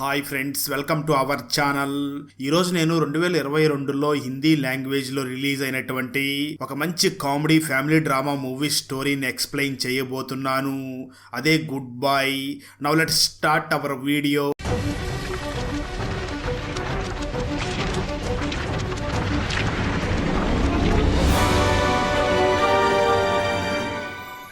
Hi friends welcome to our channel. ఈరోజు నేను రెండు వేల ఇరవై రెండులో హిందీ లాంగ్వేజ్లో రిలీజ్ అయినటువంటి ఒక మంచి కామెడీ ఫ్యామిలీ డ్రామా మూవీ స్టోరీని ఎక్స్ప్లెయిన్ చేయబోతున్నాను. అదే good bye now let start our video.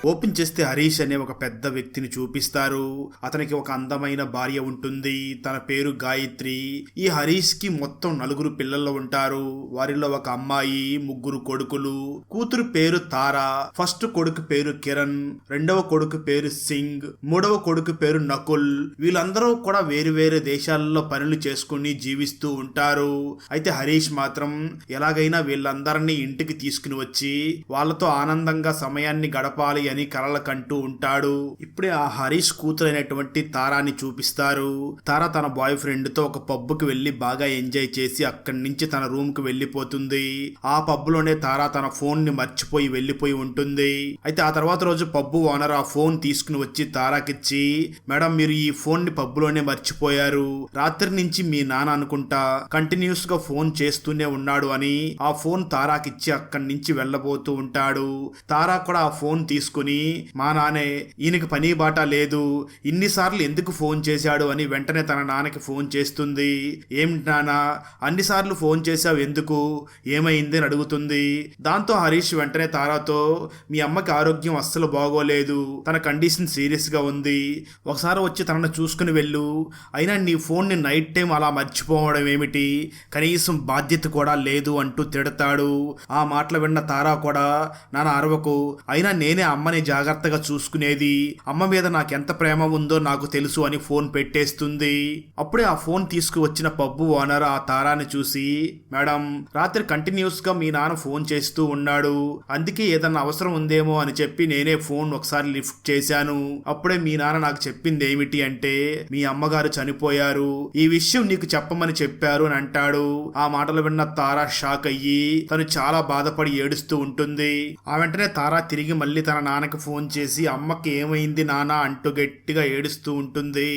Open చేస్తే హరీష్ అనే ఒక పెద్ద వ్యక్తిని చూపిస్తారు. అతనికి ఒక అందమైన భార్య ఉంటుంది. తన పేరు గాయత్రి. ఈ హరీష్కి మొత్తం నలుగురు పిల్లలు ఉంటారు. వారిలో ఒక అమ్మాయి ముగ్గురు కొడుకులు. కూతురు పేరు తార. ఫస్ట్ కొడుకు పేరు కిరణ్. రెండవ కొడుకు పేరు సింగ్. మూడవ కొడుకు పేరు నకుల్. వీళ్ళందరూ కూడా వేరు వేరే దేశాలలో పనులు చేసుకుని జీవిస్తూ ఉంటారు. అయితే హరీష్ మాత్రం ఎలాగైనా వీళ్ళందరినీ ఇంటికి తీసుకుని వచ్చి వాళ్ళతో ఆనందంగా సమయాన్ని గడపాలి అని కలలు కంటూ ఉంటాడు. ఇప్పుడే ఆ హరీష్ కూతురైనటువంటి తారాని చూపిస్తారు. తారా తన బాయ్ ఫ్రెండ్తో ఒక పబ్కు వెళ్ళి బాగా ఎంజాయ్ చేసి అక్కడి నుంచి తన రూమ్కి వెళ్ళిపోతుంది ఆ పబ్లోనే తారా తన ఫోన్ని మర్చిపోయి వెళ్ళిపోయి ఉంటుంది. అయితే ఆ తర్వాత రోజు పబ్బు ఓనర్ ఆ ఫోన్ తీసుకుని వచ్చి తారాకిచ్చి మేడం మీరు ఈ ఫోన్ని పబ్బులోనే మర్చిపోయారు. రాత్రి నుంచి మీ నాన్న అనుకుంటా. కంటిన్యూస్గా ఫోన్ చేస్తూనే ఉన్నాడు అని ఆ ఫోన్ తారాకిచ్చి అక్కడి నుంచి వెళ్ళబోతూ ఉంటాడు. తారా కూడా ఆ ఫోన్ తీసుకుని మా నానే ఈయనకి పని బాట లేదు. ఇన్నిసార్లు ఎందుకు ఫోన్ చేశాడు? అని వెంటనే తన నాన్నకి ఫోన్ చేస్తుంది. ఏమిటి నాన్న అన్నిసార్లు ఫోన్ చేశావు ఎందుకు? ఏమైంది? అని అడుగుతుంది. దాంతో హరీష్ వెంటనే తారాతో మీ అమ్మకి ఆరోగ్యం అస్సలు బాగోలేదు. తన కండిషన్ సీరియస్గా ఉంది. ఒకసారి వచ్చి తనను చూసుకుని వెళ్ళు. అయినా నీ ఫోన్ని నైట్ టైం అలా మర్చిపోవడం ఏమిటి? కనీసం బాధ్యత కూడా లేదు అంటూ తిడతాడు. ఆ మాటలు విన్న తారా కూడా నాన్న అరవకు. అయినా నేనే అమ్మ అమ్మని జాగ్రత్తగా చూసుకునేది అమ్మ మీద నాకెంత ప్రేమ ఉందో నాకు తెలుసు అని ఫోన్ పెట్టేస్తుంది. అప్పుడే ఆ ఫోన్ తీసుకువచ్చిన పబ్బు ఓనర్ ఆ తారాని చూసి మేడం రాత్రి కంటిన్యూస్గా మీ నాన్న ఫోన్ చేస్తూ ఉన్నాడు. అందుకే ఏదన్నా అవసరం ఉందేమో అని చెప్పి నేనే ఫోన్ ఒకసారి లిఫ్ట్ చేశాను. అప్పుడే మీ నాన్న నాకు చెప్పింది ఏమిటి అంటే మీ అమ్మగారు చనిపోయారు. ఈ విషయం నీకు చెప్పమని చెప్పారు అని అంటాడు. ఆ మాటలు విన్న తారా షాక్ అయ్యి తను చాలా బాధపడి ఏడుస్తూ ఉంటుంది. ఆ వెంటనే తారా తిరిగి మళ్ళీ తన నాన్నకి ఫోన్ చేసి అమ్మకి ఏమైంది నాన్న? అంటూ గట్టిగా ఏడుస్తూ ఉంటుంది.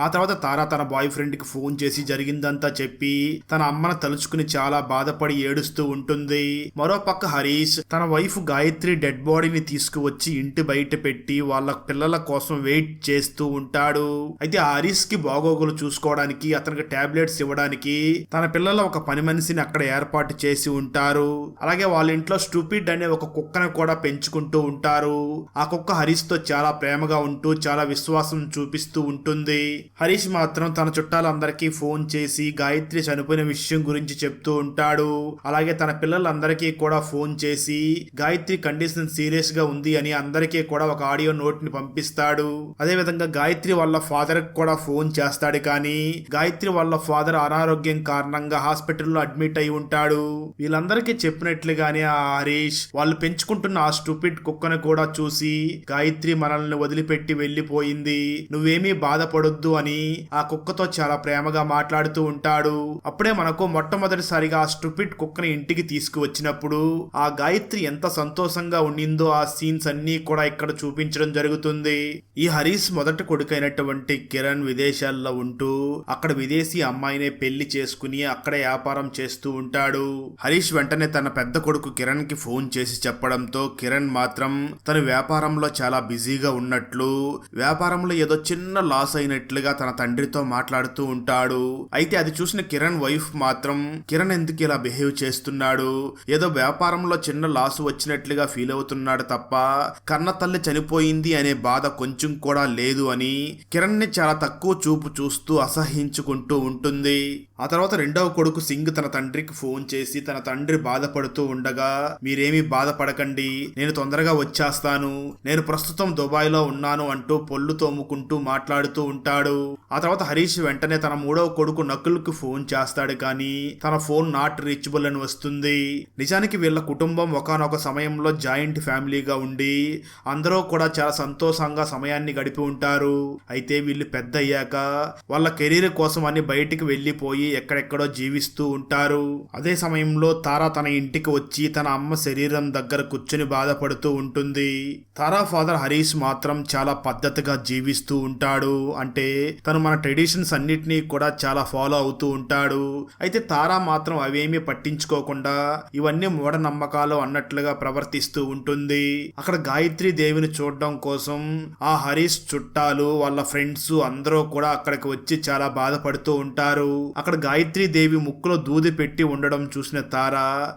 ఆ తర్వాత తారా తన బాయ్ ఫ్రెండ్కి ఫోన్ చేసి జరిగిందంతా చెప్పి తన అమ్మను తలుచుకుని చాలా బాధపడి ఏడుస్తూ ఉంటుంది. మరో పక్క హరీష్ తన వైఫ్ గాయత్రి డెడ్ బాడీని తీసుకువచ్చి ఇంటి బయట పెట్టి వాళ్ళ పిల్లల కోసం వెయిట్ చేస్తూ ఉంటాడు. అయితే హరీష్కి బాగోగులు చూసుకోవడానికి అతనికి టాబ్లెట్స్ ఇవ్వడానికి తన పిల్లల ఒక పని మనిషిని అక్కడ ఏర్పాటు చేసి ఉంటారు. అలాగే వాళ్ళ ఇంట్లో స్టూపిడ్ అనే ఒక కుక్కను కూడా పెంచుకుంటూ ఉంటారు. ఆ కుక్క హరీష్తో చాలా ప్రేమగా ఉంటూ చాలా విశ్వాసం చూపిస్తూ ఉంటుంది. హరీష్ మాత్రం తన చుట్టాలందరికీ ఫోన్ చేసి గాయత్రి చనిపోయిన విషయం గురించి చెప్తూ ఉంటాడు. అలాగే తన పిల్లలందరికీ కూడా ఫోన్ చేసి గాయత్రి కండిషన్ సీరియస్గా ఉంది అని అందరికీ కూడా ఒక ఆడియో నోట్ని పంపిస్తాడు. అదే విధంగా గాయత్రి వాళ్ళ ఫాదర్ కూడా ఫోన్ చేస్తాడు కానీ గాయత్రి వాళ్ళ ఫాదర్ అనారోగ్యం కారణంగా హాస్పిటల్లో అడ్మిట్ అయి ఉంటాడు. వీళ్ళందరికీ చెప్పినట్లుగానే ఆ హరీష్ వాళ్ళు పెంచుకుంటున్న ఆ స్టూపిడ్ కుక్కను కూడా చూసి గాయత్రి మనల్ని వదిలిపెట్టి వెళ్ళిపోయింది. నువ్వేమీ బాధపడొద్దు అని ఆ కుక్కతో చాలా ప్రేమగా మాట్లాడుతూ ఉంటాడు. అప్పుడే మనకు మొట్టమొదటిసారిగా ఆ స్టూపిడ్ కుక్కని ఇంటికి తీసుకువచ్చినప్పుడు ఆ గాయత్రి ఎంత సంతోషంగా ఉండిందో ఆ సీన్స్ అన్నీ కూడా ఇక్కడ చూపించడం జరుగుతుంది. ఈ హరీష్ మొదటి కొడుకైనటువంటి కిరణ్ విదేశాల్లో ఉంటూ అక్కడ విదేశీ అమ్మాయినే పెళ్ళి చేసుకుని అక్కడే వ్యాపారం చేస్తూ ఉంటాడు. హరీష్ వెంటనే తన పెద్ద కొడుకు కిరణ్కి ఫోన్ చేసి చెప్పడంతో కిరణ్ మాత్రం తన వ్యాపారంలో చాలా బిజీగా ఉన్నట్లు వ్యాపారంలో ఏదో చిన్న లాస్ అయినట్లుగా తన తండ్రితో మాట్లాడుతూ ఉంటాడు. అయితే అది చూసిన కిరణ్ వైఫ్ మాత్రం కిరణ్ ఎందుకు ఇలా బిహేవ్ చేస్తున్నాడు? ఏదో వ్యాపారంలో చిన్న లాస్ వచ్చినట్లుగా ఫీల్ అవుతున్నాడు తప్ప కన్న తల్లి చనిపోయింది అనే బాధ కొంచెం కూడా లేదు అని కిరణ్ని చాలా తక్కువ చూపు చూస్తూ అసహించుకుంటూ ఉంటుంది. ఆ తర్వాత రెండవ కొడుకు సింగ్ తన తండ్రికి ఫోన్ చేసి తన తండ్రి బాధపడుతూ ఉండగా మీరేమీ బాధపడకండి. నేను తొందరగా వచ్చేస్తాను. నేను ప్రస్తుతం దుబాయ్లో ఉన్నాను అంటూ పొల్లు తోముకుంటూ మాట్లాడుతూ ఉంటాడు. ఆ తర్వాత హరీష్ వెంటనే తన మూడవ కొడుకు నకుల్కి ఫోన్ చేస్తాడు కానీ తన ఫోన్ నాట్ రీచబుల్ అని వస్తుంది. నిజానికి వీళ్ళ కుటుంబం ఒకనొక సమయంలో జాయింట్ ఫ్యామిలీగా ఉండి అందరూ కూడా చాలా సంతోషంగా సమయాన్ని గడిపి ఉంటారు. అయితే వీళ్ళు పెద్ద అయ్యాక వాళ్ళ కెరీర్ కోసం అని బయటికి వెళ్ళిపోయి ఎక్కడెక్కడో జీవిస్తూ ఉంటారు. అదే సమయంలో తారా తన ఇంటికి వచ్చి తన అమ్మ శరీరం దగ్గర కూర్చొని బాధపడుతూ ఉంటుంది. తారా ఫాదర్ హరీష్ మాత్రం చాలా పద్ధతిగా జీవిస్తూ ఉంటాడు. అంటే తను మన ట్రెడిషన్స్ అన్నిటినీ కూడా చాలా ఫాలో అవుతూ ఉంటాడు. అయితే తారా మాత్రం అవేమీ పట్టించుకోకుండా ఇవన్నీ మూఢనమ్మకాలు అన్నట్లుగా ప్రవర్తిస్తూ ఉంటుంది. అక్కడ గాయత్రి దేవిని చూడడం కోసం ఆ హరీష్ చుట్టాలు వాళ్ళ ఫ్రెండ్స్ అందరూ కూడా అక్కడికి వచ్చి చాలా బాధపడుతూ ఉంటారు. అక్కడ గాయత్రి దేవి ముక్కులో దూది పెట్టి ఉండడం చూసిన తార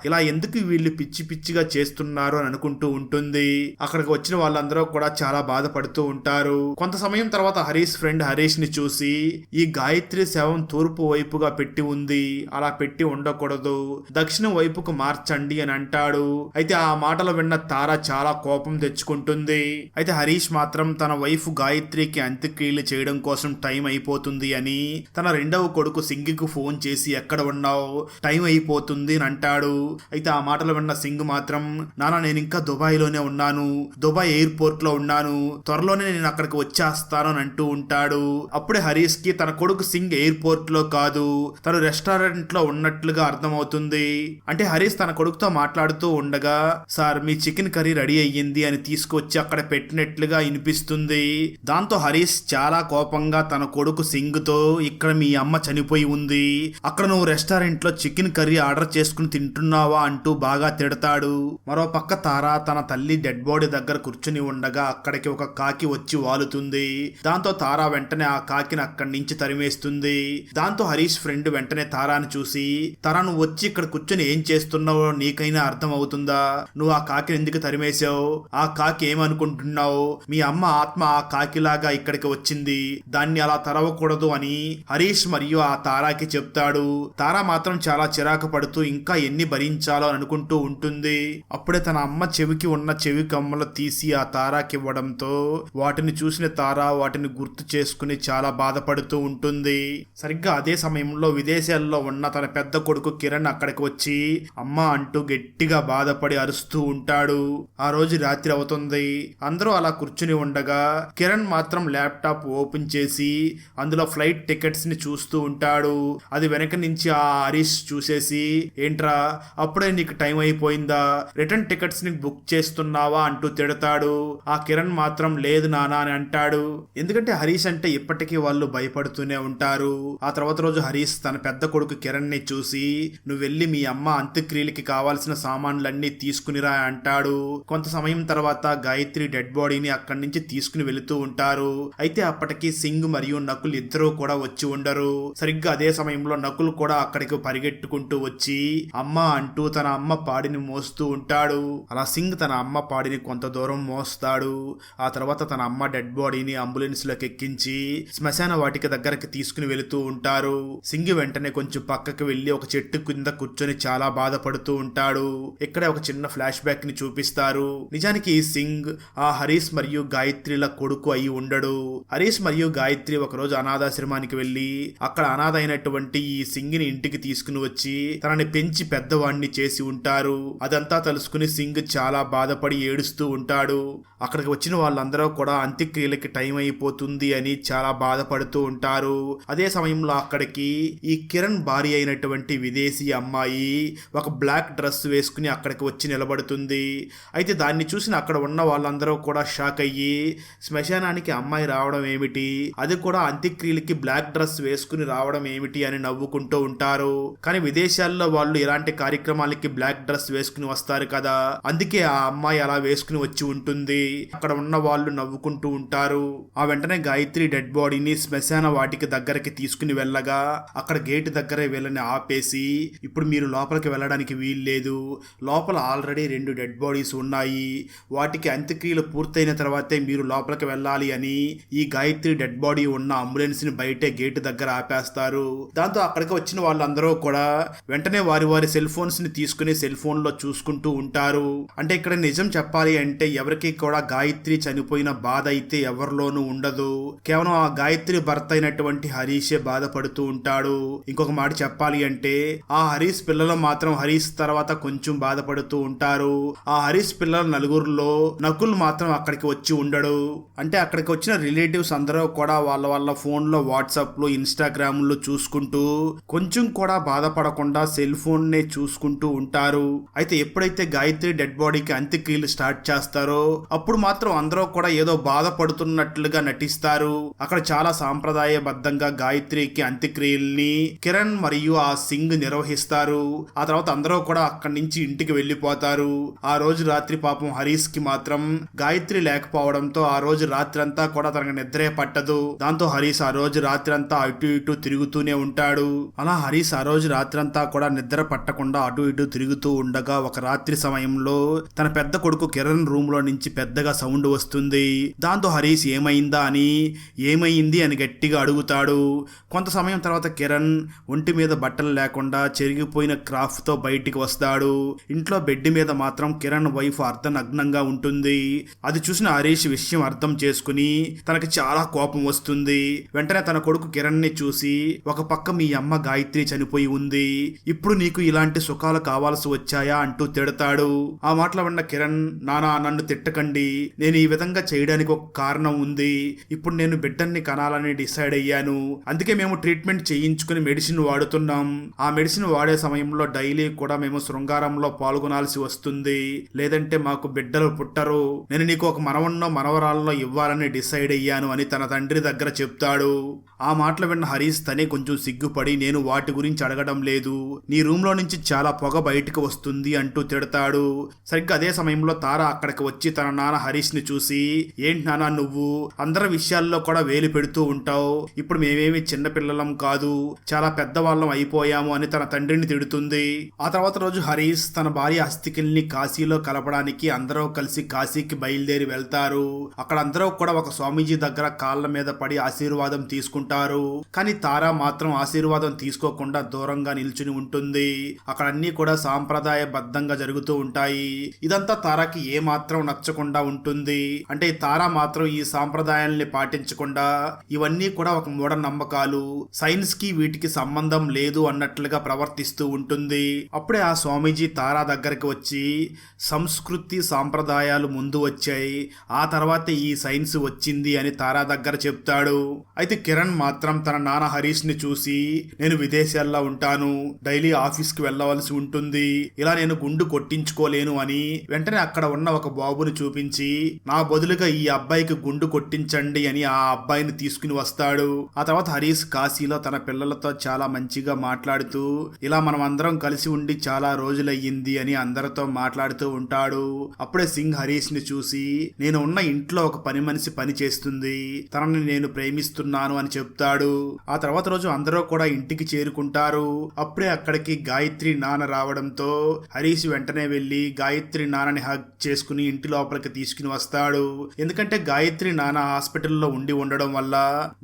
ఇలా ఎందుకు వీళ్ళు పిచ్చి పిచ్చిగా చేస్తున్నారు? అని అనుకుంటూ ఉంటుంది. అక్కడికి వచ్చిన వాళ్ళందరూ కూడా చాలా బాధపడుతూ ఉంటారు. కొంత సమయం తర్వాత హరీష్ ఫ్రెండ్ హరీష్ని చూసి ఈ గాయత్రి శవం తూర్పు వైపుగా పెట్టి ఉంది. అలా పెట్టి ఉండకూడదు. దక్షిణం వైపుకు మార్చండి అని అంటాడు. అయితే ఆ మాటలు విన్న తార చాలా కోపం తెచ్చుకుంటుంది. అయితే హరీష్ మాత్రం తన వైఫ్ గాయత్రికి అంత్యక్రియలు చేయడం కోసం టైం అయిపోతుంది అని తన రెండవ కొడుకు సింగికు ఫోన్ చేసి ఎక్కడ ఉన్నావు? టైం అయిపోతుంది అని అంటాడు. అయితే ఆ మాటలు విన్న సింగ్ మాత్రం నానా నేను ఇంకా దుబాయ్లోనే ఉన్నాను. దుబాయ్ ఎయిర్పోర్ట్లో ఉన్నాను. త్వరలోనే నేను అక్కడికి వచ్చేస్తాను అని అంటూ ఉంటాడు. అప్పుడే హరీష్కి తన కొడుకు సింగ్ ఎయిర్పోర్ట్లో కాదు తను రెస్టారెంట్లో ఉన్నట్లుగా అర్థమవుతుంది. అంటే హరీష్ తన కొడుకుతో మాట్లాడుతూ ఉండగా సార్ మీ చికెన్ కర్రీ రెడీ అయ్యింది అని తీసుకొచ్చి అక్కడ పెట్టినట్లుగా వినిపిస్తుంది. దాంతో హరీష్ చాలా కోపంగా తన కొడుకు సింగ్తో ఇక్కడ మీ అమ్మ చనిపోయి ఉంది. అక్కడ నువ్వు రెస్టారెంట్లో చికెన్ కర్రీ ఆర్డర్ చేసుకుని తింటున్నావా అంటూ బాగా తిడతాడు. మరో పక్క తారా తన తల్లి డెడ్ బాడీ దగ్గర కూర్చుని ఉండగా అక్కడికి ఒక కాకి వచ్చి వాలుతుంది. దాంతో తారా వెంటనే ఆ కాకిని అక్కడి నుంచి తరిమేస్తుంది. దాంతో హరీష్ ఫ్రెండ్ వెంటనే తారాని చూసి తారా నువ్వు వచ్చి ఇక్కడ కూర్చొని ఏం చేస్తున్నావో నీకైనా అర్థం అవుతుందా? నువ్వు ఆ కాకిని ఎందుకు తరిమేశావు? ఆ కాకి ఏమనుకుంటున్నావు? మీ అమ్మ ఆత్మ ఆ కాకిలాగా ఇక్కడికి వచ్చింది. దాన్ని అలా తరవకూడదు అని హరీష్ మరియు ఆ తారాకి చెప్తాడు. తారా మాత్రం చాలా చిరాకు పడుతూ ఇంకా ఎన్ని భరించాలో అనుకుంటూ ఉంటుంది. అప్పుడే తన అమ్మ చెవికి ఉన్న చెవి కమ్మలు తీసి ఆ తారాకి ఇవ్వడంతో వాటిని చూసిన తారా వాటిని గుర్తు చేసుకుని చాలా బాధపడుతూ ఉంటుంది. సరిగ్గా అదే సమయంలో విదేశాల్లో ఉన్న తన పెద్ద కొడుకు కిరణ్ అక్కడికి వచ్చి అమ్మ అంటూ గట్టిగా బాధపడి అరుస్తూ ఉంటాడు. ఆ రోజు రాత్రి అవుతుంది. అందరూ అలా కూర్చుని ఉండగా కిరణ్ మాత్రం ల్యాప్టాప్ ఓపెన్ చేసి అందులో ఫ్లైట్ టికెట్స్ని చూస్తూ ఉంటాడు. అది వెనక నుంచి ఆ హరీష్ చూసేసి ఏంట్రా అప్పుడే నీకు టైం అయిపోయిందా? రిటర్న్ టికెట్స్ని బుక్ చేస్తున్నావా? అంటూ తిడతాడు. ఆ కిరణ్ మాత్రం లేదు నానా అని అంటాడు. ఎందుకంటే హరీష్ అంటే ఇప్పటికీ వాళ్ళు భయపడుతూనే ఉంటారు. ఆ తర్వాత రోజు హరీష్ తన పెద్ద కొడుకు కిరణ్ని చూసి నువ్వు వెళ్ళి మీ అమ్మ అంత్యక్రియలకి కావాల్సిన సామాన్లన్నీ తీసుకునిరా అంటాడు. కొంత సమయం తర్వాత గాయత్రి డెడ్ బాడీని అక్కడి నుంచి తీసుకుని వెళుతూ ఉంటారు. అయితే అప్పటికి సింగ్ మరియు నకుల్ ఇద్దరూ కూడా వచ్చి ఉండరు. సరిగ్గా అదే సమయంలో నకుల్ కూడా అక్కడికి పరిగెట్టుకుంటూ వచ్చి అమ్మ అంటూ తన అమ్మ పాడిని మోస్తూ ఉంటాడు. అలా సింగ్ తన అమ్మ పాడిని కొంత దూరం మోస్తాడు. ఆ తర్వాత తన అమ్మ డెడ్ బాడీని అంబులెన్స్లోకి ఎక్కించి శ్మశాన వాటిక దగ్గరకి తీసుకుని వెళుతూ ఉంటారు సింగ్ వెంటనే కొంచెం పక్కకి వెళ్ళి ఒక చెట్టు కింద కూర్చొని చాలా బాధపడుతూ ఉంటాడు. ఇక్కడ ఒక చిన్న ఫ్లాష్ బ్యాక్ని చూపిస్తారు. నిజానికి ఈ సింగ్ ఆ హరీష్ మరియు గాయత్రిల కొడుకు అయి ఉండడు. హరీష్ మరియు గాయత్రి ఒకరోజు అనాథాశ్రమానికి వెళ్ళి అక్కడ అనాథ అయినటువంటి ఈ సింగ్ని ఇంటికి తీసుకుని వచ్చి తనని పెంచి పెద్దవాణ్ణి చేసి ఉంటారు. అదంతా తలుసుకుని సింగ్ చాలా బాధపడి ఏడుస్తూ ఉంటాడు. అక్కడికి వచ్చిన వాళ్ళందరూ కూడా అంత్యక్రియలకి టైం అయిపోతుంది అని చాలా బాధపడుతూ ఉంటారు. అదే సమయంలో అక్కడికి ఈ కిరణ్ భార్య అయినటువంటి విదేశీ అమ్మాయి ఒక బ్లాక్ డ్రెస్ వేసుకుని అక్కడికి వచ్చి నిలబడుతుంది. అయితే దాన్ని చూసిన అక్కడ ఉన్న వాళ్ళందరూ కూడా షాక్ అయ్యి శ్మశానానికి అమ్మాయి రావడం ఏమిటి? అది కూడా అంత్యక్రియలకి బ్లాక్ డ్రెస్ వేసుకుని రావడం ఏమిటి? అని నవ్వుకుంటూ ఉంటారు. కానీ విదేశాల్లో వాళ్ళు ఇలాంటి కార్యక్రమాలకి బ్లాక్ డ్రెస్ వేసుకుని వస్తారు కదా. అందుకే ఆ అమ్మాయి అలా వేసుకుని వచ్చి ఉంటుంది. అక్కడ ఉన్న వాళ్ళు నవ్వుకుంటూ ఉంటారు. ఆ వెంటనే గాయత్రి డెడ్ బాడీని శ్మశాన వాటికి దగ్గరకి తీసుకుని వెళ్ళగా అక్కడ గేట్ దగ్గరే వీళ్ళని ఆపేసి ఇప్పుడు మీరు లోపలికి వెళ్ళడానికి వీలు లేదు. లోపల ఆల్రెడీ రెండు డెడ్ బాడీస్ ఉన్నాయి. వాటికి అంత్యక్రియలు పూర్తయిన తర్వాతే మీరు లోపలికి వెళ్ళాలి అని ఈ గాయత్రి డెడ్ బాడీ ఉన్న అంబులెన్స్ని బయటే గేట్ దగ్గర ఆపేస్తారు. దాంతో అక్కడికి వచ్చిన వాళ్ళందరూ కూడా వెంటనే వారి వారి సెల్ ఫోన్స్ని తీసుకుని సెల్ ఫోన్లో చూసుకుంటూ ఉంటారు. అంటే ఇక్కడ నిజం చెప్పాలి అంటే ఎవరికి కూడా గాయత్రి చనిపోయిన బాధ అయితే ఎవరిలోనూ ఉండదు. కేవలం ఆ గాయత్రి భర్త అయినటువంటి హరీషే బాధపడుతూ ఉంటాడు. ఇంకొక మాట చెప్పాలి అంటే ఆ హరీష్ పిల్లలు మాత్రం హరీష్ తర్వాత కొంచెం బాధపడుతూ ఉంటారు. ఆ హరీష్ పిల్లల నలుగురిలో నకుల్ మాత్రం అక్కడికి వచ్చి ఉండడు. అంటే అక్కడికి వచ్చిన రిలేటివ్స్ అందరూ కూడా వాళ్ళ వాళ్ళ ఫోన్లో వాట్సాప్లు ఇన్స్టాగ్రామ్లు లో చూసుకుంటూ చేసుకుంటూ కొంచెం కూడా బాధపడకుండా సెల్ ఫోన్ నే చూసుకుంటూ ఉంటారు. అయితే ఎప్పుడైతే గాయత్రి డెడ్ బాడీకి అంత్యక్రియలు స్టార్ట్ చేస్తారో అప్పుడు మాత్రం అందరూ కూడా ఏదో బాధపడుతున్నట్లుగా నటిస్తారు. అక్కడ చాలా సాంప్రదాయబద్ధంగా గాయత్రికి అంత్యక్రియల్ని కిరణ్ మరియు ఆ సింగ్ నిర్వహిస్తారు. ఆ తర్వాత అందరూ కూడా అక్కడి నుంచి ఇంటికి వెళ్ళిపోతారు. ఆ రోజు రాత్రి పాపం హరీష్కి మాత్రం గాయత్రి లేకపోవడంతో ఆ రోజు రాత్రి అంతా కూడా తనకు నిద్రే పట్టదు. దాంతో హరీష్ ఆ రోజు రాత్రి అంతా అటు ఇటు తిరుగుతూనే ఉంటాడు. అలా హరీష్ ఆ రోజు రాత్రంతా కూడా నిద్ర పట్టకుండా అటు ఇటు తిరుగుతూ ఉండగా ఒక రాత్రి సమయంలో తన పెద్ద కొడుకు కిరణ్ రూమ్లో నుంచి పెద్దగా సౌండ్ వస్తుంది. దాంతో హరీష్ ఏమైందా అని ఏమైంది అని గట్టిగా అడుగుతాడు. కొంత సమయం తర్వాత కిరణ్ ఒంటి మీద బట్టలు లేకుండా చెరిగిపోయిన క్రాఫ్ట్తో బయటికి వస్తాడు. ఇంట్లో బెడ్ మీద మాత్రం కిరణ్ వైఫ్ అర్ధనగ్నంగా ఉంటుంది. అది చూసిన హరీష్ విషయం అర్థం చేసుకుని తనకి చాలా కోపం వస్తుంది. వెంటనే తన కొడుకు కిరణ్ని చూసి ఒక పక్క పక్క మీ అమ్మ గాయత్రి చనిపోయి ఉంది. ఇప్పుడు నీకు ఇలాంటి సుఖాలు కావాల్సి వచ్చాయా అంటూ తిడతాడు. ఆ మాటలు విన్న కిరణ్ నానా నన్ను తిట్టకండి. నేను ఈ విధంగా చేయడానికి ఒక కారణం ఉంది. ఇప్పుడు నేను బిడ్డల్ని కనాలని డిసైడ్ అయ్యాను. అందుకే మేము ట్రీట్మెంట్ చేయించుకుని మెడిసిన్ వాడుతున్నాం. ఆ మెడిసిన్ వాడే సమయంలో డైలీ కూడా మేము శృంగారంలో పాల్గొనాల్సి వస్తుంది. లేదంటే మాకు బిడ్డలు పుట్టరు. నేను నీకు ఒక మనవన్నో మనవరాల్లో ఇవ్వాలని డిసైడ్ అయ్యాను అని తన తండ్రి దగ్గర చెప్తాడు. ఆ మాటలు విన్న హరీష్ తనే కొంచెం సిగ్గుపడి నేను వాటి గురించి అడగడం లేదు. నీ రూమ్లో నుంచి చాలా పొగ బయటకు వస్తుంది అంటూ తిడతాడు. సరిగ్గా అదే సమయంలో తార అక్కడికి వచ్చి తన నాన్న హరీష్ని చూసి ఏంటి నాన్న నువ్వు? అందరి విషయాల్లో కూడా వేలు పెడుతూ ఉంటావు. ఇప్పుడు మేమేమి చిన్నపిల్లలం కాదు. చాలా పెద్దవాళ్ళం అయిపోయాము అని తన తండ్రిని తిడుతుంది. ఆ తర్వాత రోజు హరీష్ తన భార్య అస్థికల్ని కాశీలో కలపడానికి అందరూ కలిసి కాశీకి బయలుదేరి వెళ్తారు. అక్కడ అందరూ కూడా ఒక స్వామీజీ దగ్గర కాళ్ళ మీద పడి ఆశీర్వాదం తీసుకుంటారు. కానీ తారా మాత్రం ఆశీర్వాదం తీసుకోకుండా దూరంగా నిల్చుని ఉంటుంది. అక్కడ అన్ని కూడా సాంప్రదాయబద్ధంగా జరుగుతూ ఉంటాయి. ఇదంతా తారాకి ఏ మాత్రం నచ్చకుండా ఉంటుంది. అంటే తారా మాత్రం ఈ సాంప్రదాయాల్ని పాటించకుండా ఇవన్నీ కూడా ఒక మూఢ నమ్మకాలు సైన్స్కి వీటికి సంబంధం లేదు అన్నట్లుగా ప్రవర్తిస్తూ ఉంటుంది. అప్పుడే ఆ స్వామీజీ తారా దగ్గరికి వచ్చి సంస్కృతి సాంప్రదాయాలు ముందు వచ్చాయి. ఆ తర్వాత ఈ సైన్స్ వచ్చింది అని తారా దగ్గర చెప్తాడు. అయితే కిరణ్ మాత్రం తన నాన్న హరీష్ని చూసి నేను విదేశాల్లో ఉంటాను. డైలీ ఆఫీస్కి వెళ్ళవలసి ఉంటుంది. ఇలా నేను గుండు కొట్టించుకోలేను అని వెంటనే అక్కడ ఉన్న ఒక బాబుని చూపించి నా బదులుగా ఈ అబ్బాయికి గుండు కొట్టించండి అని ఆ అబ్బాయిని తీసుకుని వస్తాడు. ఆ తర్వాత హరీష్ కాశీలో తన పిల్లలతో చాలా మంచిగా మాట్లాడుతూ ఇలా మనం అందరం కలిసి ఉండి చాలా రోజులయ్యింది అని అందరితో మాట్లాడుతూ ఉంటాడు. అప్పుడే సింగ్ హరీష్ని చూసి నేను ఉన్న ఇంట్లో ఒక పని మనిషి పని చేస్తుంది. తనని నేను ప్రేమిస్తున్నాను అని చెప్తాడు. ఆ తర్వాత రోజు అందరూ కూడా ఇంటికి చేరుకుంటారు. అప్పుడే అక్కడికి గాయత్రి నాన్న రావడంతో హరీష్ వెంటనే వెళ్ళి గాయత్రి నాన్నని హగ్ చేసుకుని ఇంటి లోపలికి తీసుకుని వస్తాడు. ఎందుకంటే గాయత్రి నాన్న హాస్పిటల్లో ఉండి ఉండడం వల్ల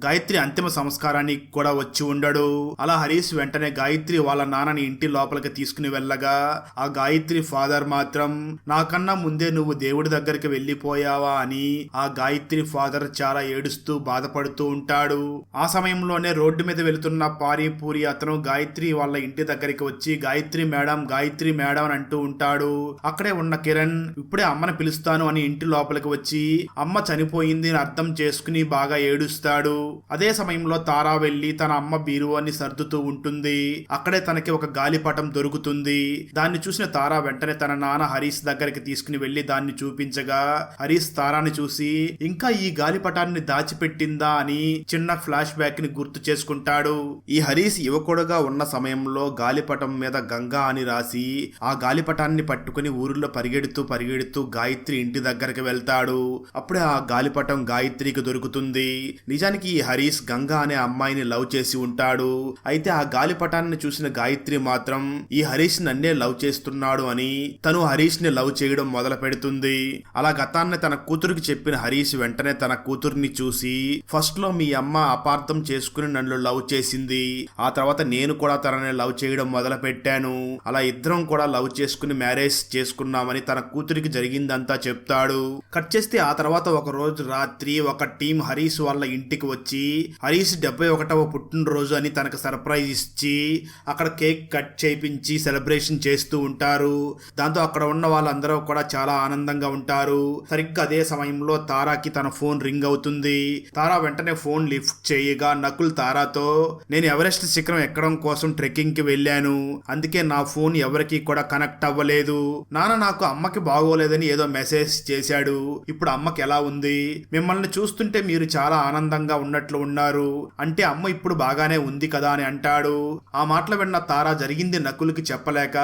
గాయత్రి అంతిమ సంస్కారానికి కూడా వచ్చి ఉండడు. అలా హరీష్ వెంటనే గాయత్రి వాళ్ళ నాన్నని ఇంటి లోపలికి తీసుకుని వెళ్ళగా ఆ గాయత్రి ఫాదర్ మాత్రం నాకన్నా ముందే నువ్వు దేవుడి దగ్గరికి వెళ్ళిపోయావా అని ఆ గాయత్రి ఫాదర్ చాలా ఏడుస్తూ బాధపడుతూ ఉంటాడు. ఆ సమయంలోనే రోడ్డు మీద వెళుతున్న పారీపూరి అతను గాయత్రి వాళ్ళ ఇంటి దగ్గరికి వచ్చి గాయత్రి మేడం గాయత్రి మేడం అని అంటూ ఉంటాడు. అక్కడే ఉన్న కిరణ్ ఇప్పుడే అమ్మని పిలుస్తాను అని ఇంటి లోపలికి వచ్చి అమ్మ చనిపోయింది అని అర్థం చేసుకుని బాగా ఏడుస్తాడు. అదే సమయంలో తారా వెళ్ళి తన అమ్మ బీరువాన్ని సర్దుతూ ఉంటుంది. అక్కడే తనకి ఒక గాలిపటం దొరుకుతుంది. దాన్ని చూసిన తారా వెంటనే తన నాన్న హరీష్ దగ్గరికి తీసుకుని వెళ్ళి దాన్ని చూపించగా హరీష్ తారాని చూసి ఇంకా ఈ గాలిపటాన్ని దాచిపెట్టిందా అని చిన్న ఫ్లాష్ బ్యాక్ని గుర్తు చేసుకుంటాడు. ఈ హరీష్ యువకుడుగా ఉన్న సమయంలో గాలిపటం మీద గంగా అని రాసి ఆ గాలిపటాన్ని పట్టుకుని ఊరిలో పరిగెడుతూ పరిగెడుతూ గాయత్రి ఇంటి దగ్గరికి వెళ్తాడు. అప్పుడే ఆ గాలిపటం గాయత్రికి దొరుకుతుంది. నిజానికి ఈ హరీష్ గంగా అనే అమ్మాయిని లవ్ చేసి ఉంటాడు. అయితే ఆ గాలిపటాన్ని చూసిన గాయత్రి మాత్రం ఈ హరీష్ నన్నే లవ్ చేస్తున్నాడు అని తను హరీష్ని లవ్ చేయడం మొదలు పెడుతుంది. అలా గతాన్ని తన కూతురికి చెప్పిన హరీష్ వెంటనే తన కూతుర్ని చూసి ఫస్ట్లో మీ అమ్మ అపార్థం చేసుకుని నన్ను లవ్ చేసి చేసింది. ఆ తర్వాత నేను కూడా తనని లవ్ చేయడం మొదలు పెట్టాను అలా ఇద్దరం కూడా లవ్ చేసుకుని మ్యారేజ్ చేసుకున్నామని తన కూతురికి జరిగిందంతా చెప్తాడు. కట్ చేస్తే ఆ తర్వాత ఒక రోజు రాత్రి ఒక టీం హరీష్ వాళ్ళ ఇంటికి వచ్చి హరీష్ డెబ్బై ఒకటవ పుట్టినరోజు అని తనకు సర్ప్రైజ్ ఇచ్చి అక్కడ కేక్ కట్ చేయించి సెలబ్రేషన్ చేస్తూ ఉంటారు. దాంతో అక్కడ ఉన్న వాళ్ళందరూ కూడా చాలా ఆనందంగా ఉంటారు. సరిగ్గా అదే సమయంలో తారాకి తన ఫోన్ రింగ్ అవుతుంది. తారా వెంటనే ఫోన్ లిఫ్ట్ చేయగా నకుల్ తారాతో నేను ఎవరెస్ట్ శిఖరం ఎక్కడం కోసం ట్రెక్కింగ్కి వెళ్ళాను. అందుకే నా ఫోన్ ఎవరికి కూడా కనెక్ట్ అవ్వలేదు. నాన్న నాకు అమ్మకి బాగోలేదని ఏదో మెసేజ్ చేశాడు. ఇప్పుడు అమ్మకి ఎలా ఉంది? మిమ్మల్ని చూస్తుంటే మీరు చాలా ఆనందంగా ఉన్నట్లు ఉన్నారు. అంటే అమ్మ ఇప్పుడు బాగానే ఉంది కదా అని అంటాడు. ఆ మాటలు విన్న తారా జరిగింది నకులుకి చెప్పలేక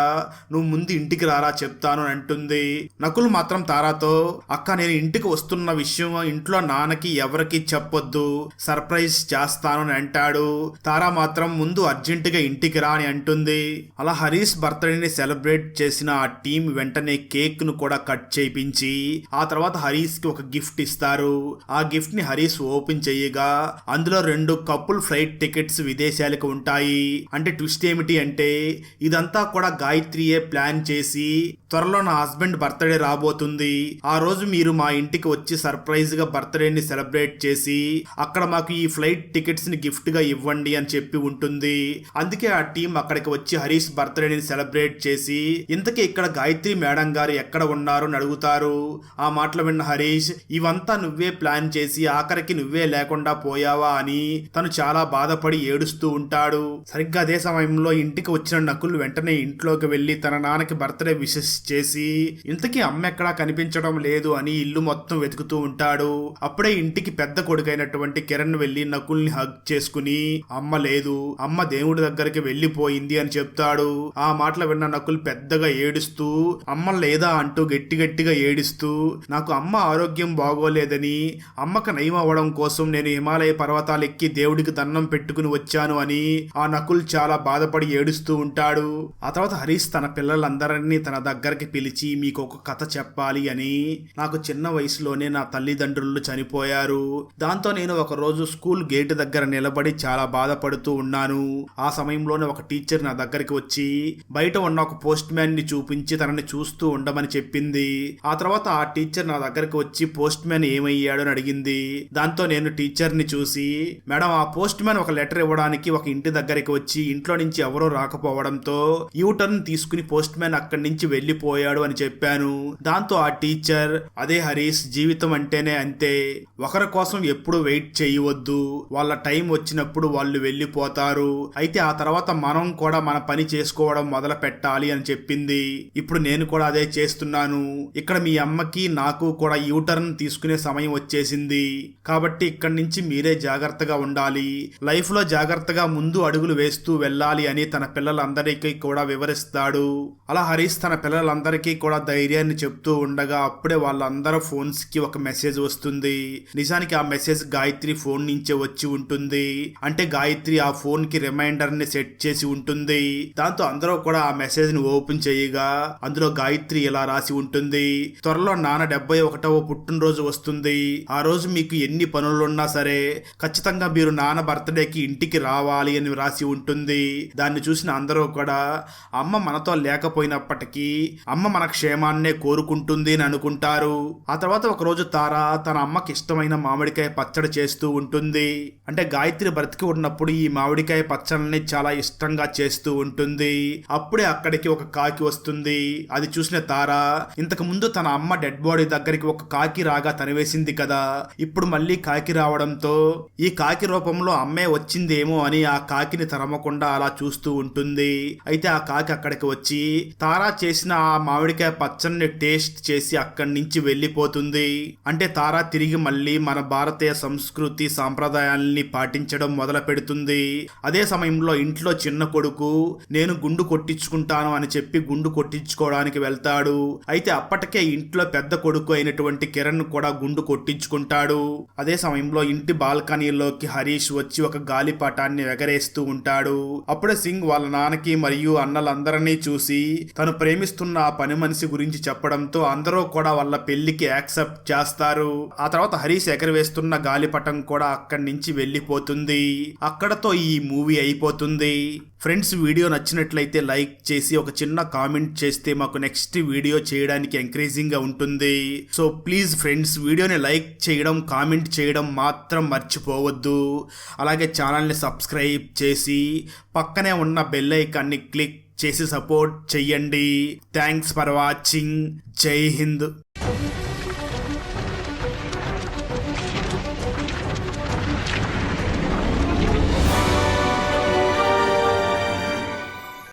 నువ్వు ముందు ఇంటికి రారా చెప్తాను అని అంటుంది. నకులు మాత్రం తారాతో అక్క నేను ఇంటికి వస్తున్న విషయం ఇంట్లో నాన్నకి ఎవరికి చెప్పొద్దు. సర్ప్రైజ్ చేస్తాను అని అంటాడు. తారా మాత్రం ముందు అర్జెంటుగా ఇంటికి రా అని అంటుంది. అలా హరీష్ బర్త్డేని సెలబ్రేట్ చేసిన ఆ టీం వెంటనే కేక్ను కూడా కట్ చేయించి ఆ తర్వాత హరీష్కి ఒక గిఫ్ట్ ఇస్తారు. ఆ గిఫ్ట్ని హరీష్ ఓపెన్ చేయగా అందులో రెండు కపుల్ ఫ్లైట్ టికెట్స్ విదేశాలకు ఉంటాయి. అంటే ట్విస్ట్ ఏమిటి అంటే ఇదంతా కూడా గాయత్రియే ప్లాన్ చేసి త్వరలో నా హస్బెండ్ బర్త్డే రాబోతుంది. ఆ రోజు మీరు మా ఇంటికి వచ్చి సర్ప్రైజ్గా బర్త్డేని సెలబ్రేట్ చేసి అక్కడ మాకు ఈ ఫ్లైట్ టికెట్స్ని గిఫ్ట్గా ఇవ్వండి అని చెప్పి ఉంటుంది. అందుకే ఆ టీం అక్కడికి వచ్చి హరీష్ బర్త్డేని సెలబ్రేట్ చేసి ఇంతకీ ఇక్కడ గాయత్రి మేడం గారు ఎక్కడ ఉన్నారు అని అడుగుతారు. ఆ మాటలు విన్న హరీష్ ఇవంతా నువ్వే ప్లాన్ చేసి ఆఖరికి నువ్వే లేకుండా పోయావా? అని తను చాలా బాధపడి ఏడుస్తూ ఉంటాడు. సరిగ్గా అదే సమయంలో ఇంటికి వచ్చిన నకుల్ వెంటనే ఇంట్లోకి వెళ్ళి తన నాన్నకి బర్త్డే విషెస్ చేసి ఇంతకీ అమ్మ ఎక్కడా కనిపించడం లేదు అని ఇల్లు మొత్తం వెతుకుతూ ఉంటాడు. అప్పుడే ఇంటికి పెద్ద కొడుకైనటువంటి కిరణ్ వెళ్ళి నకుల్ని హగ్ చేసుకుని అమ్మ లేదు అమ్మ దేవుడి దగ్గరికి వెళ్ళిపోయింది అని చెప్తాడు. ఆ మాటలు విన్న నకుల్ పెద్దగా ఏడుస్తూ అమ్మ లేదా అంటూ గట్టి గట్టిగా ఏడుస్తూ నాకు అమ్మ ఆరోగ్యం బాగోలేదని అమ్మకు నయం అవ్వడం కోసం నేను హిమాలయ పర్వతాలు ఎక్కి దేవుడికి దండం పెట్టుకుని వచ్చాను అని ఆ నకుల్ చాలా బాధపడి ఏడుస్తూ ఉంటాడు. ఆ తర్వాత హరీష్ తన పిల్లలందరినీ తన దగ్గర దగ్గరికి పిలిచి మీకు ఒక కథ చెప్పాలి అని నాకు చిన్న వయసులోనే నా తల్లిదండ్రులు చనిపోయారు. దాంతో నేను ఒక రోజు స్కూల్ గేట్ దగ్గర నిలబడి చాలా బాధపడుతూ ఉన్నాను. ఆ సమయంలోనే ఒక టీచర్ నా దగ్గరికి వచ్చి బయట ఉన్న ఒక పోస్ట్ మ్యాన్ని చూపించి తనని చూస్తూ ఉండమని చెప్పింది. ఆ తర్వాత ఆ టీచర్ నా దగ్గరికి వచ్చి పోస్ట్ మ్యాన్ ఏమయ్యాడు? అని అడిగింది. దాంతో నేను టీచర్ని చూసి మేడం ఆ పోస్ట్ మ్యాన్ ఒక లెటర్ ఇవ్వడానికి ఒక ఇంటి దగ్గరికి వచ్చి ఇంట్లో నుంచి ఎవరో రాకపోవడంతో యూ టర్న్ తీసుకుని పోస్ట్ మ్యాన్ అక్కడి నుంచి వెళ్ళి వెళ్ళిపోయాడు అని చెప్పాను. దాంతో ఆ టీచర్ అదే హరీష్ జీవితం అంటేనే అంతే. ఒకరి కోసం ఎప్పుడు వెయిట్ చేయవద్దు. వాళ్ళ టైం వచ్చినప్పుడు వాళ్ళు వెళ్ళిపోతారు. అయితే ఆ తర్వాత మనం కూడా మన పని చేసుకోవడం మొదలు పెట్టాలి అని చెప్పింది. ఇప్పుడు నేను కూడా అదే చేస్తున్నాను. ఇక్కడ మీ అమ్మకి నాకు కూడా యూటర్న్ తీసుకునే సమయం వచ్చేసింది. కాబట్టి ఇక్కడి నుంచి మీరే జాగ్రత్తగా ఉండాలి. లైఫ్లో జాగ్రత్తగా ముందు అడుగులు వేస్తూ వెళ్ళాలి అని తన పిల్లలందరికీ కూడా వివరిస్తాడు. అలా హరీష్ తన పిల్లలందరికీ కూడా ధైర్యాన్ని చెప్తూ ఉండగా అప్పుడే వాళ్ళందరూ ఫోన్స్కి ఒక మెసేజ్ వస్తుంది. నిజానికి ఆ మెసేజ్ గాయత్రి ఫోన్ నుంచే వచ్చి ఉంటుంది. అంటే గాయత్రి ఆ ఫోన్కి రిమైండర్ని సెట్ చేసి ఉంటుంది. దాంతో అందరూ కూడా ఆ మెసేజ్ని ఓపెన్ చేయగా అందులో గాయత్రి ఇలా రాసి ఉంటుంది. త్వరలో నాన్న డెబ్బై ఒకటవ పుట్టినరోజు వస్తుంది. ఆ రోజు మీకు ఎన్ని పనులున్నా సరే ఖచ్చితంగా మీరు నాన్న బర్త్డేకి ఇంటికి రావాలి అని రాసి ఉంటుంది. దాన్ని చూసిన అందరూ కూడా అమ్మ మనతో లేకపోయినప్పటికీ అమ్మ మన క్షేమాన్నే కోరుకుంటుంది అని అనుకుంటారు. ఆ తర్వాత ఒక రోజు తార తన అమ్మకి ఇష్టమైన మామిడికాయ పచ్చడి చేస్తూ ఉంటుంది. అంటే గాయత్రి బ్రతికి ఉన్నప్పుడు ఈ మామిడికాయ పచ్చడిని చాలా ఇష్టంగా చేస్తూ ఉంటుంది. అప్పుడే అక్కడికి ఒక కాకి వస్తుంది. అది చూసిన తార ఇంతకు ముందు తన అమ్మ డెడ్ బాడీ దగ్గరికి ఒక కాకి రాగా తనివేసింది కదా. ఇప్పుడు మళ్ళీ కాకి రావడంతో ఈ కాకి రూపంలో అమ్మే వచ్చిందేమో అని ఆ కాకిని తరమకుండా అలా చూస్తూ ఉంటుంది. అయితే ఆ కాకి అక్కడికి వచ్చి తారా చేసిన ఆ మామిడికాయ పచ్చడిని టేస్ట్ చేసి అక్కడి నుంచి వెళ్ళిపోతుంది. అంటే తారా తిరిగి మళ్ళీ మన భారతీయ సంస్కృతి సాంప్రదాయాల్ని పాటించడం మొదలు పెడుతుంది అదే సమయంలో ఇంట్లో చిన్న కొడుకు నేను గుండు కొట్టించుకుంటాను అని చెప్పి గుండు కొట్టించుకోవడానికి వెళ్తాడు. అయితే అప్పటికే ఇంట్లో పెద్ద కొడుకు అయినటువంటి కిరణ్ కూడా గుండు కొట్టించుకుంటాడు. అదే సమయంలో ఇంటి బాల్కనీలోకి హరీష్ వచ్చి ఒక గాలిపటాన్ని ఎగరేస్తూ ఉంటాడు. అప్పుడే సింగ్ వాళ్ళ నాన్నకి మరియు అన్నలందరినీ చూసి తను ప్రేమిస్తున్న ఆ పని మనిషి గురించి చెప్పడంతో అందరూ కూడా వాళ్ళ పెళ్ళికి యాక్సెప్ట్ చేస్తారు. ఆ తర్వాత హరీష్ ఎగరవేస్తున్న గాలిపటం కూడా అక్కడి నుంచి వెళ్ళిపోతుంది. అక్కడతో ఈ మూవీ అయిపోతుంది. ఫ్రెండ్స్ వీడియో నచ్చినట్లయితే లైక్ చేసి ఒక చిన్న కామెంట్ చేస్తే మాకు నెక్స్ట్ వీడియో చేయడానికి ఎంకరేజింగ్గా ఉంటుంది. సో ప్లీజ్ ఫ్రెండ్స్ వీడియోని లైక్ చేయడం కామెంట్ చేయడం మాత్రం మర్చిపోవద్దు. అలాగే ఛానల్ని సబ్స్క్రైబ్ చేసి పక్కనే ఉన్న బెల్ ఐకాన్ని క్లిక్ చేసి సపోర్ట్ చెయ్యండి. థ్యాంక్స్ ఫర్ వాచింగ్ జై హింద్